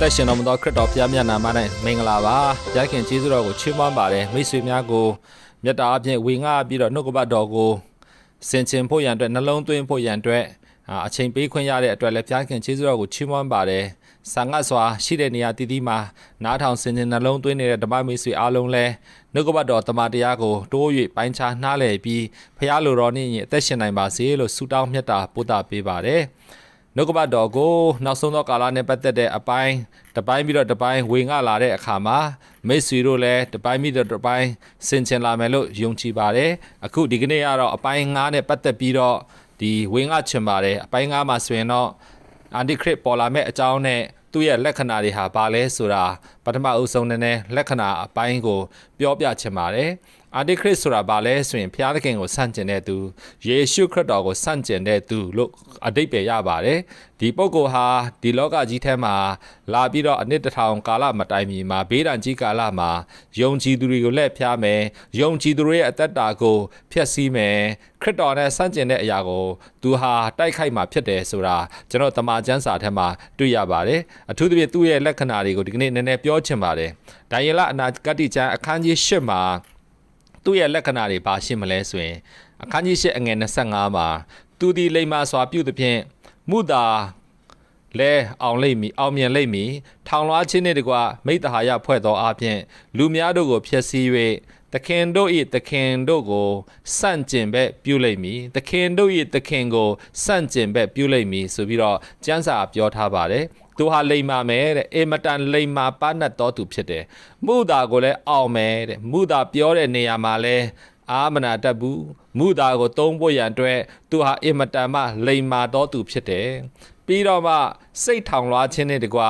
သက်ရှင်တော်မူသောခရစ်တော်ဘုရားမြတ်နာမ၌မင်္ဂလာပါရခင်ကျေးဇူးတော်ကိုချီးမွမ်းပါတယ်မိတ်ဆွေများကိုမြတ်တာအပြင်ဝေငှပြီးတော့နှုတ်ကပတ်တော်ကိုစင်ချင်ဖို့ရန်အတွက်နှလုံးသွင်းဖို့ရန်အတွက်အာအချိန်ပေးခွင့်ရတဲ့အတွက်လည်းဘုရားခင်ကျေးဇူးတော်ကိုချီးမွမ်းပါတယ်ဆာငတ်စွာရှိတဲ့နေရာတည်တည်မှာနားထောင်စင်ချင်နှလုံးသွင်းနေတဲ့ဓမ္မမိတ်ဆွေအားလုံးလည်းနှုတ်ကပတ်တော်တမန်တရားကိုတိုး၍ပိုင်းခြားနှားလည်ပြီးဖရားလိုတော်နှင့်အညီအသက်ရှင်နိုင်ပါစေလို့ဆုတောင်းမြတ်တာပို့တာပေးပါတယ် နှုတ်ကပတ်တော်ကိုနောက်ဆုံးသောကာလနဲ့ပတ်သက်တဲ့အပိုင်းတစ်ပိုင်းပြီးတော့တစ်ပိုင်းဝေငှလာတဲ့အခါမှာမိတ်ဆွေတို့လည်းတစ်ပိုင်းပြီးတော့တစ်ပိုင်းဆင်ခြင်လာမယ်လို့ယုံကြည်ပါတယ်အခုဒီကနေ့ကတော့အပိုင်း9နဲ့ပတ်သက်ပြီးတော့ဒီဝေငှချင်ပါတယ်အပိုင်း9မှာဆိုရင်တော့အန်တီခရစ်ပေါ်လာမဲ့အကြောင်းနဲ့သူ့ရဲ့လက္ခဏာတွေဟာဘာလဲဆိုတာပထမအုပ်ဆုံးနည်းနည်းလက္ခဏာအပိုင်းကို ပြောပြချင်ပါတယ် အာတိခရစ်ဆိုတာဘာလဲဆိုရင်ဘုရားသခင်ကိုဆန့်ကျင်တဲ့သူယေရှုခရစ်တော်ကိုဆန့်ကျင်တဲ့သူလို့အတိတ်ပဲရပါတယ်ဒီပုဂ္ဂိုလ်ဟာဒီလောကကြီးထဲမှာလာပြီးတော့အနှစ်တစ်ထောင်ကာလမတိုင်မီမှာဘေးဒဏ်ကြီးကာလမှာယုံကြည်သူတွေကိုလက်ဖျားမယ်ယုံကြည်သူတွေရဲ့အသက်တာကိုဖျက်ဆီးမယ်ခရစ်တော်နဲ့ဆန့်ကျင်တဲ့အရာကိုသူဟာတိုက်ခိုက်မှာဖြစ်တယ်ဆိုတာကျွန်တော်တမန်ကျမ်းစာထဲမှာတွေ့ရပါတယ်အထူးသဖြင့်သူ့ရဲ့လက္ခဏာတွေကိုဒီကနေ့နည်းနည်းပြောချင်ပါတယ်ဒါယေလအနာဂတိကျမ်းအခန်းကြီး၈မှာ သူ့ရဲ့လက္ခဏာတွေဘာရှိမလဲဆိုရင်အခန်းကြီး၈အငယ်25မှာသူဒီလိမ္မာစွာပြုသဖြင့်မုသာလဲအောင်လိမ့်မည်အောင်မြင်လိမ့်မည်ထောင်လွှားခြင်းနှင့်တကွမိတ္တဟာယဖွဲ့သောအပြင်လူများတို့ကိုဖျက်ဆီး၍သခင်တို့၏သခင်တို့ကိုစန့်ကျင်ဘက်ပြုလိမ့်မည်သခင်တို့၏သခင်ကိုစန့်ကျင်ဘက်ပြုလိမ့်မည်ဆိုပြီးတော့ကျမ်းစာပြောထားပါတယ် သူဟာလိမ္မာမယ်တဲ့အေမတန်လိမ္မာပန်းတ်တော်သူဖြစ်တယ်မုသာကိုလည်းအောင်မယ်တဲ့မုသာပြောတဲ့နေရာမှာလဲအာမနာတတ်ဘူးမုသာကိုသုံးဖို့ရန်အတွက်သူဟာအေမတန်မှလိမ္မာတော်သူဖြစ်တယ်ပြီးတော့မှစိတ်ထောင်လွှားခြင်းနဲ့တကွ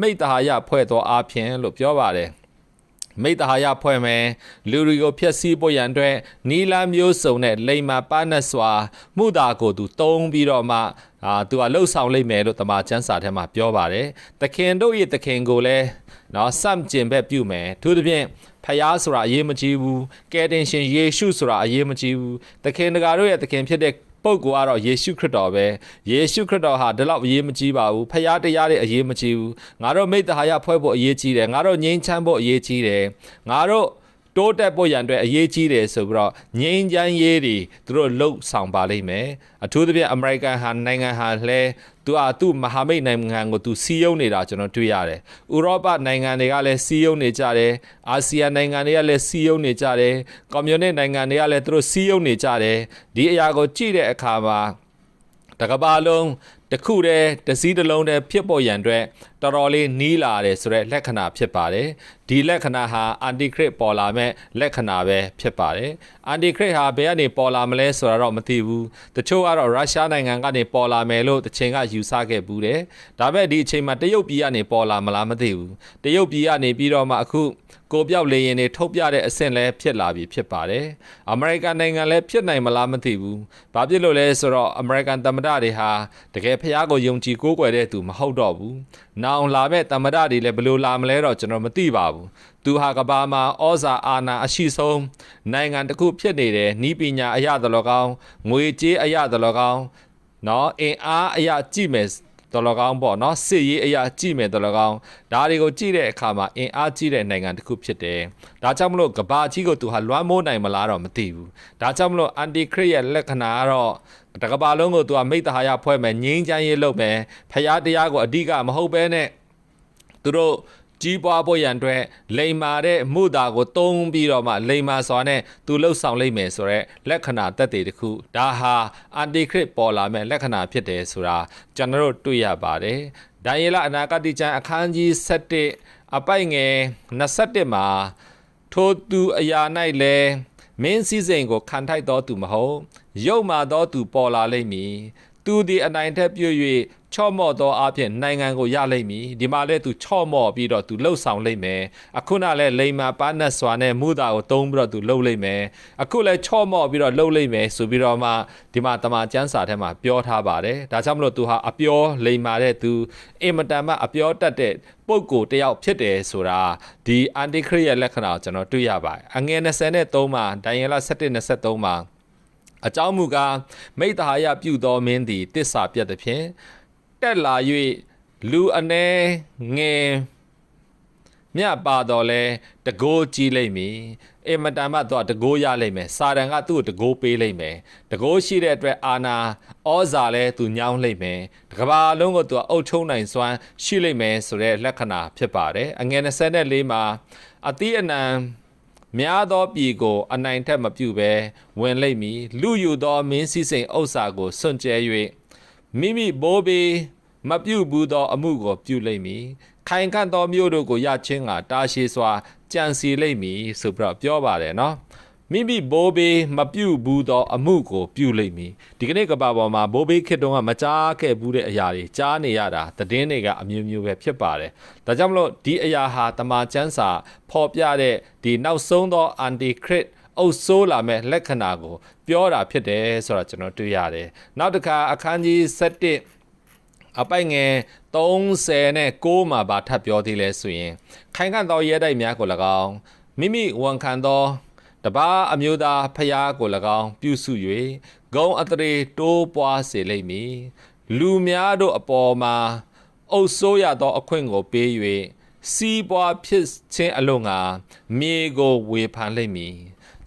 မိတ္တဟာယဖွဲ့သောအဖြစ်လို့ပြောပါတယ် မိတ္တဟာယဖွဲ့မယ်လူတွေကိုဖျက်ဆီးဖို့ရန်အတွက်နီလာမျိုးစုံနဲ့လိမ္မာပန်းနဲ့စွာမှုတာကိုသူတုံးပြီးတော့မှအာသူကလှုပ်ဆောင်လိုက်မယ်လို့တမန်ကျမ်းစာထဲမှာပြောပါတယ်။သခင်တို့ရဲ့သခင်ကိုလည်းနော်စမ်ကျင်ဘက်ပြုမယ်။သူသဖြင့်ဖယားဆိုတာအရေးမကြီးဘူး။ကယ်တင်ရှင်ယေရှုဆိုတာအရေးမကြီးဘူး။သခင်တကာတို့ရဲ့သခင်ဖြစ်တဲ့ ပုဂ္ဂိုလ်ကတော့ယေရှုခရစ်တော်ပဲယေရှုခရစ်တော်ဟာဒီလောက်အရေးမကြီးပါဘူးဖခင်တရားတွေအရေးမကြီးဘူးငါတို့မိတ္တဟာယဖွဲ့ဖို့အရေးကြီးတယ်ငါတို့ငြိမ်းချမ်းဖို့အရေးကြီးတယ်ငါတို့တိုးတက်ဖို့ရန်အတွက်အရေးကြီးတယ်ဆိုပြီးတော့ငြိမ်းချမ်းရေးတွေသူတို့လှုပ်ဆောင်ပါလိမ့်မယ်အထူးသဖြင့်အမေရိကန်ဟာနိုင်ငံဟာလဲ သူအသူမဟာမိတ်နိုင်ငံကိုသူစီးယုံနေတာကျွန်တော်တွေ့ရတယ်။ဥရောပနိုင်ငံတွေကလည်းစီးယုံနေကြတယ်။အာဆီယံနိုင်ငံတွေကလည်းစီးယုံနေကြတယ်။ကွန်မြူနစ်နိုင်ငံတွေကလည်းသူတို့စီးယုံနေကြတယ်။ဒီအရာကိုကြည့်တဲ့အခါမှာတကဘာလုံးတစ်ခုတည်းတစ်စီးတစ်လုံးတည်းဖြစ်ပေါ်ရန်အတွက်တော်တော်လေးနီးလာတယ်ဆိုတဲ့လက္ခဏာဖြစ်ပါတယ်ဒီလက္ခဏာဟာအန်တီခရစ်ပေါ်လာမဲ့လက္ခဏာပဲဖြစ်ပါတယ်အန်တီခရစ်ဟာဘယ်ကနေပေါ်လာမလဲဆိုတာတော့မသိဘူးတချို့ကတော့ရုရှားနိုင်ငံကနေပေါ်လာမယ်လို့တချိန်ကယူဆခဲ့ဘူးတယ်ဒါပေမဲ့ဒီအချိန်မှာတရုတ်ပြည်ကနေပေါ်လာမလားမသိဘူးတရုတ်ပြည်ကနေပြီးတော့မှအခုကိုပြောက်လေရင်တွေထုတ်ပြတဲ့အဆင့်လဲဖြစ်လာပြီဖြစ်ပါတယ်အမေရိကန်နိုင်ငံလည်းဖြစ်နိုင်မလားမသိဘူးဘာဖြစ်လို့လဲဆိုတော့အမေရိကန်သမ္မတတွေဟာတကယ်ဖះကိုယုံကြည်ကိုးကွယ်တဲ့သူမဟုတ်တော့ဘူး။နောင်လာမဲ့သမ္မတတွေလည်းဘယ်လိုလာမလဲတော့ကျွန်တော်မသိပါဘူး။သူဟာကဘာမှာဩဇာအာဏာအရှိဆုံးနိုင်ငံတစ်ခုဖြစ်နေတယ်နီးပညာအရသလောကောင်းငွေကြေးအရသလောကောင်းနော်အင်အားအရကြည့်မယ်တော်လကောင်းပေါ့နော်စစ်ရေးအရာကြည့်မယ်တော်လကောင်းဒါတွေကိုကြည့်တဲ့အခါမှာအင်အားကြီးတဲ့နိုင်ငံတစ်ခုဖြစ်တယ်ဒါကြောင့်မလို့ကဘာကြီးကိုသူဟာလွှမ်းမိုးနိုင်မလားတော့မသိဘူးဒါကြောင့်မလို့အန်တီခရစ်ရဲ့လက္ခဏာကတော့ တကဘာလုံးကိုသူကမိတ္တဟာယဖွဲ့မယ်ငြိမ်းချမ်းရေးလုပ်မယ်ဖရာတရားကိုအဓိကမဟုတ်ဘဲနဲ့သူတို့ကြီးပွားဖို့ရန်အတွက်လိမ်မာတဲ့မှုတာကိုတုံးပြီးတော့မှလိမ်မာစွာနဲ့သူလှုပ်ဆောင်လိုက်မယ်ဆိုတော့လက္ခဏာတက်တွေတခုဒါဟာအန်တီခရစ်ပေါ်လာမဲ့လက္ခဏာဖြစ်တယ်ဆိုတာကျွန်တော်တို့တွေ့ရပါတယ်ဒံယေလအနာဂတိကျမ်းအခန်းကြီး7အပိုက်ငယ်21မှာထိုသူအရာ၌လည်း မင်းစည်းစိမ်ကိုခံထိုက်တော်သူမဟုတ်ရုပ်မာသောသူပေါ်လာလိမ့်မည် သူသည်အနိုင်ထက်ပြည့်၍ချော့မော့သောအဖြစ်နိုင်ငံကိုရလိမ့်မည်ဒီမှာလဲသူချော့မော့ပြီးတော့သူလှုပ်ဆောင်လိမ့်မယ်အခုနလဲလိမ်မာပါနတ်စွာနဲ့မူတာကိုတုံးပြီးတော့သူလှုပ်လိမ့်မယ်အခုလဲချော့မော့ပြီးတော့လှုပ်လိမ့်မယ်ဆိုပြီးတော့မှဒီမှာတမန်ကျမ်းစာထဲမှာပြောထားပါတယ်ဒါကြောင့်မလို့သူဟာအပြောလိမ်မာတဲ့သူအင်မတန်မှအပြောတတ်တဲ့ပုဂ္ဂိုလ်တယောက်ဖြစ်တယ်ဆိုတာဒီအန်တီခရစ်ရဲ့လက္ခဏာကိုကျွန်တော်တွေ့ရပါတယ်အငယ်23မှာဒိုင်ယလ7 23မှာ အကြောင်းမူကားမိတ္တဟာယပြုသောမင်းသည်တစ္ဆာပြတ်သည်ဖြင့်တက်လာ၍လူအနေငယ်မြတ်ပါတော့လဲတကိုးကြီးလိမ့်မည်အင်မတန်မှတော့တကိုးရလိမ့်မယ်စာတန်ကသူ့ကိုတကိုးပေးလိမ့်မယ်တကိုးရှိတဲ့အတွက်အာနာဩဇာလဲသူညောင်းလိမ့်မယ်တကဘာလုံးကိုသူကအုပ်ချုံနိုင်စွမ်းရှိလိမ့်မယ်ဆိုတဲ့လက္ခဏာဖြစ်ပါတယ်အငယ်24မှာအတိအနံ များသောပြည်ကိုအနိုင်ထက်မပြုဘဲဝင်လိမ့်မည်လူယူသောမင်းစည်းစိမ်ဥစ္စာကိုစွန့်ကြဲ၍မိမိဘိုးဘေးမပြုတ်ဘူးသောအမှုကိုပြုလိမ့်မည်ခိုင်ခန့်သောမြို့တို့ကိုရချင်းကတာရှည်စွာကြံစီလိမ့်မည်ဆိုပြီးတော့ပြောပါတယ်နော် မိမိဘိုးဘေးမပြုတ်ဘူးသောအမှုကိုပြုလိမ့်မည်ဒီကနေ့ကဘာပေါ်မှာဘိုးဘေးခေတ်တုန်းကမကြားခဲ့ဘူးတဲ့အရာတွေကြားနေရတာသတင်းတွေကအမျိုးမျိုးပဲဖြစ်ပါတယ်ဒါကြောင့်မလို့ဒီအရာဟာတမန်ကျမ်းစာဖော်ပြတဲ့ဒီနောက်ဆုံးသော anti crit အုပ်ဆိုးလာမဲ့လက္ခဏာကို ပြောတာဖြစ်တယ်ဆိုတော့ကျွန်တော်တွေ့ရတယ်နောက်တစ်ခါအခန်းကြီး7အပိုင်ငယ်30နဲ့6မှာဗာထပ်ပြောသေးလဲဆိုရင်ခိုင်ခံ့သောရဲတိုက်များကို၎င်းမိမိဝန်ခံသော တပားအမျိုးသားဖျားကို၎င်းပြုစု၍ဂုံအတရေတိုးပွားစေလိမ့်မည်လူများတို့အပေါ်မှာအုပ်ဆိုးရသောအခွင့်ကိုပေး၍စီးပွားဖြစ်ခြင်းအလို့ငါမြေကိုဝေဖန်လိမ့်မည်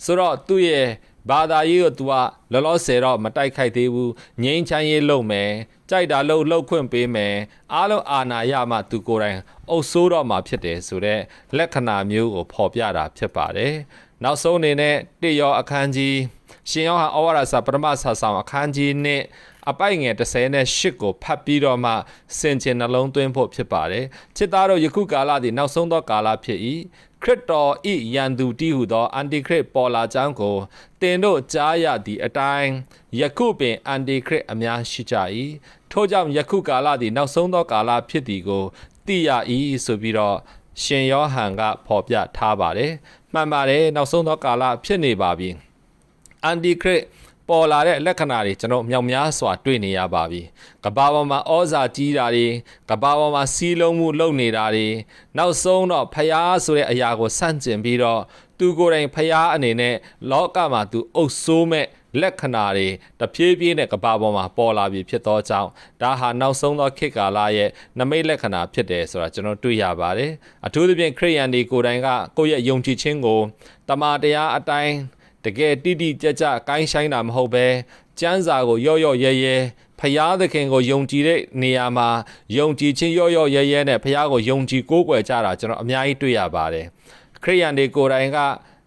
ဆိုတော့သူ့ရဲ့ဘာသာရေးကို तू ကလောလောဆယ်တော့မတိုက်ခိုက်သေးဘူးငိမ့်ချမ်းရေးလုပ်မယ်ကြိုက်တာလုပ်လှုပ်ခွင့်ပေးမယ်အားလုံးအာနာရမှ तू ကိုယ်တိုင်အုပ်ဆိုးတော့မှာဖြစ်တယ်ဆိုတော့လက္ခဏာမျိုးကိုဖော်ပြတာဖြစ်ပါတယ် နောက်ဆုံးအနေနဲ့တိရောအခန်းကြီးရှင်ယောဟန်ဩဝါဒစာပထမဆာဆောင်အခန်းကြီးနဲ့အပိုက်ငယ်38ကိုဖတ်ပြီးတော့မှစင်ကျင်နှလုံးသွင်းဖို့ဖြစ်ပါတယ်ချစ်သားတို့ယခုကာလသည်နောက်ဆုံးသောကာလဖြစ်၏ခရစ်တော်ဤယန်သူတီဟုသောအန်တီခရစ်ပေါ်လာကြောင်းကိုတင်တို့ကြားရသည့်အတိုင်းယခုပင်အန်တီခရစ်အများရှိကြ၏ထို့ကြောင့်ယခုကာလသည်နောက်ဆုံးသောကာလဖြစ်သည်ကိုသိရ၏ဆိုပြီးတော့ရှင်ယောဟန်ကဖော်ပြထားပါတယ် မှန်ပါတယ်နောက်ဆုံးသောကာလဖြစ်နေပါပြီအန်တီခရစ်ပေါ်လာတဲ့လက္ခဏာတွေကျွန်တော်မြောက်များစွာတွေ့နေရပါပြီ။ကဘာပေါ်မှာဩဇာကြီးတာတွေကဘာပေါ်မှာစီးလုံးမှုလုပ်နေတာတွေနောက်ဆုံးတော့ဖျားဆိုတဲ့အရာကိုဆန့်ကျင်ပြီးတော့သူကိုယ်တိုင်ဖျားအနေနဲ့လောကမှာသူအုပ်ဆိုးမဲ့ လက္ခဏာတွေတဖြည်းဖြည်းနဲ့ကဘာပေါ်မှာပေါ်လာပြီဖြစ်သောကြောင့်ဒါဟာနောက်ဆုံးသောခေတ်ကာလရဲ့နမိတ်လက္ခဏာဖြစ်တယ်ဆိုတာကျွန်တော်တွေ့ရပါတယ်။အထူးသဖြင့်ခရိယန်တွေကိုယ်တိုင်ကကိုယ့်ရဲ့ယုံကြည်ခြင်းကိုတမန်တရားအတိုင်းတကယ်တိတိကျကျကိုင်းဆိုင်တာမဟုတ်ပဲကျမ်းစာကိုရော့ရော့ရဲရဲဖျားသခင်ကိုယုံကြည်တဲ့နေရာမှာယုံကြည်ခြင်းရော့ရော့ရဲရဲနဲ့ဖျားကိုယုံကြည်ကိုးကွယ်ကြတာကျွန်တော်အများကြီးတွေ့ရပါတယ်ခရိယန်တွေကိုယ်တိုင်က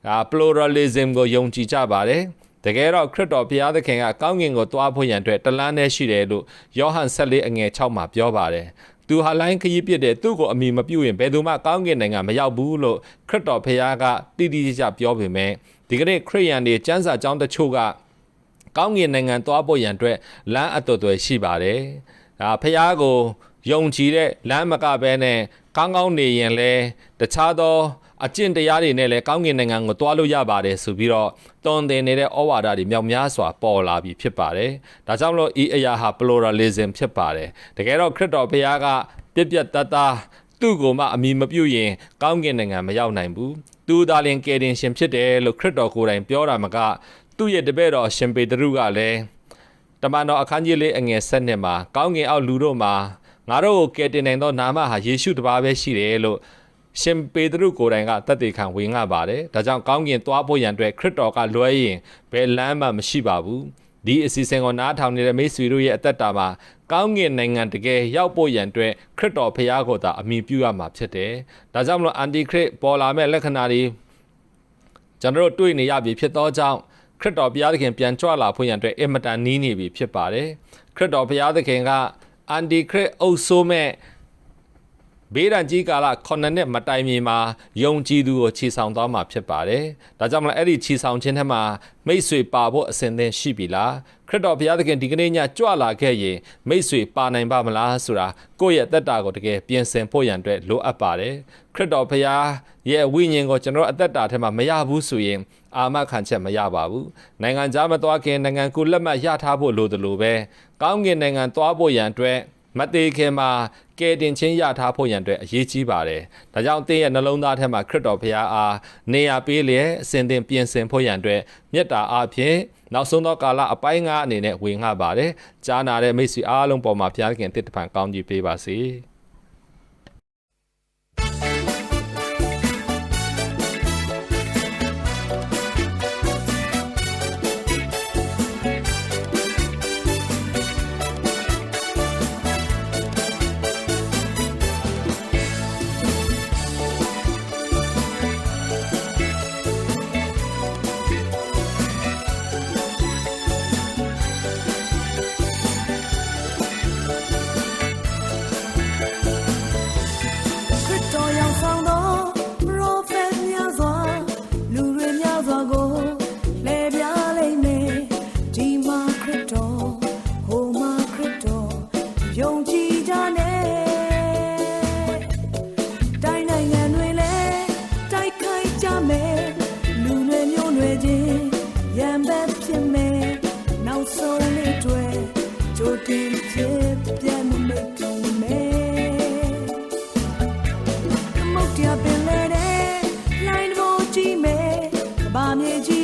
ဒါ pluralism ကိုယုံကြည်ကြပါတယ် တကယ်တော့ခရစ်တော်ဘုရားသခင်ကကောင်းကင်ကိုတွားဖို့ရန်အတွက်တလန်းနဲ့ရှိတယ်လို့ယောဟန်14အငယ်6မှာပြောပါတယ်သူဟာလိုင်းခရီးပြစ်တယ်သူ့ကိုအမိမပြုတ်ရင်ဘယ်သူမှကောင်းကင်နိုင်ငံမရောက်ဘူးလို့ခရစ်တော်ဘုရားကတိတိကျကျပြောပေမဲ့ဒီကနေ့ခရိယန်တွေစံစာကြောင်းတချို့ကကောင်းကင်နိုင်ငံသွားဖို့ရန်အတွက်လမ်းအတော်တော်ရှိပါတယ်ဒါဘုရားကိုယုံကြည်တဲ့လမ်းမကဘဲနဲ့ကောင်းကောင်းနေရင်လဲတခြားသော အကျင့်တရားတွေနဲ့လည်းကောင်းကင်နိုင်ငံကိုတွားလို့ရပါတယ်ဆိုပြီးတော့တွန်တင်နေတဲ့ဩဝါဒတွေမြောက်များစွာပေါ်လာပြီးဖြစ်ပါတယ်။ဒါကြောင့်မလို့ဤအရာဟာ pluralism ဖြစ်ပါတယ်။တကယ်တော့ခရစ်တော်ဘုရားကပြက်ပြက်တတ်တာသူ့ကိုမှအမိမပြုတ်ရင်ကောင်းကင်နိုင်ငံမရောက်နိုင်ဘူး။သူသာလင်ကယ်တင်ရှင်ဖြစ်တယ်လို့ခရစ်တော်ကိုယ်တိုင်ပြောတာမကသူ့ရဲ့တပည့်တော်ရှင်ပေတရုကလည်းတမန်တော်အခန်းကြီးလေးအငယ်7နှစ်မှာကောင်းကင်အောက်လူတို့မှာငါတို့ကိုကယ်တင်နိုင်သောနာမဟာယေရှုတပါးပဲရှိတယ်လို့ ရှင်ပေတရုကိုယ်တိုင်ကတသက်သေခံဝင်ငါပါတယ်။ဒါကြောင့်ကောင်းကင်သွားဖို့ရန်အတွက်ခရစ်တော်ကလွှဲရင်ဘယ်လမ်းမှမရှိပါဘူး။ဒီအစီအစဉ်ကိုနားထောင်နေတဲ့မိတ်ဆွေတို့ရဲ့အသက်တာမှာကောင်းကင်နိုင်ငံတကယ်ရောက်ဖို့ရန်အတွက်ခရစ်တော်ဖခင်ကိုသာအမိပြုရမှာဖြစ်တယ်။ဒါကြောင့်မလို့အန်တီခရစ်ပေါ်လာမဲ့လက္ခဏာတွေကျွန်တော်တို့တွေ့နေရပြီဖြစ်သောကြောင့်ခရစ်တော်ဘုရားသခင်ပြန်ကြွလာဖို့ရန်အတွက်အင်မတန်နီးနေပြီဖြစ်ပါတယ်။ခရစ်တော်ဘုရားသခင်ကအန်တီခရစ်အုပ်ဆိုးမဲ့ ဘေးရန်ကြီးကာလ9နှစ်မတိုင်မီမှာယုံကြည်သူကိုခြေဆောင်သွားမှာဖြစ်ပါတယ်။ဒါကြောင့်မလို့အဲ့ဒီခြေဆောင်ခြင်းထဲမှာမိတ်ဆွေပါဖို့အစဉ်သင်ရှိပြီလား။ခရစ်တော်ဘုရားသခင်ဒီကနေ့ညကြွလာခဲ့ရင်မိတ်ဆွေပါနိုင်ပါမလားဆိုတာကိုယ့်ရဲ့သက်တာကိုတကယ်ပြင်ဆင်ဖို့ရန်အတွက်လိုအပ်ပါတယ်။ခရစ်တော်ဘုရားရဲ့ဝိညာဉ်ကိုကျွန်တော်အသက်တာထဲမှာမရဘူးဆိုရင်အာမခံချက်မရပါဘူး။နိုင်ငံခြားမသွားခင်နိုင်ငံကိုလက်မှတ်ရထားဖို့လိုတယ်လို့ပဲကောင်းကင်နိုင်ငံသွားဖို့ရန်အတွက် မသေးခင်မှာကယ်တင်ခြင်းရထားဖို့ရန်အတွက်အရေးကြီးပါတယ်။ဒါကြောင့်တင်းရဲ့နှလုံးသားထဲမှာခရစ်တော်ဘုရားအားနေရာပေးလျက်အစဉ်သင်ပြင်ဆင်ဖို့ရန်အတွက်မေတ္တာအားဖြင့်နောက်ဆုံးသောကာလအပိုင်းငါအနေနဲ့ဝင်ငှပါတယ်။ကြားနာတဲ့မိတ်ဆွေအားလုံးပေါ်မှာဘုရားခင်တစ်တပံကောင်းကြီးပေးပါစေ။ কানে যে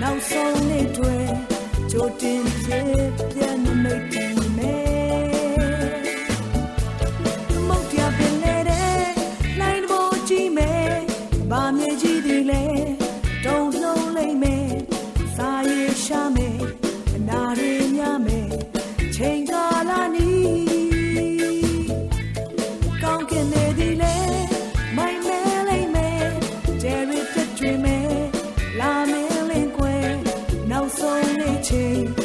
နောက်ဆုံးနေ့တွေကြိုတင်ပြေပြန်မိတ်တယ်မဲမုတ်ရပင်လေတဲ့လိုင်းဘောကြည့်မဲဘာမြေကြီးဒီလဲတုံလုံးလိမ့်မဲစာရေရှာမဲအနာရေညမဲချိန်ကာလနီးကောင်းကင်လေဒီလဲမိုင်မဲလိမ့်မဲဂျယ်ရီတက်ကျွေမဲ shape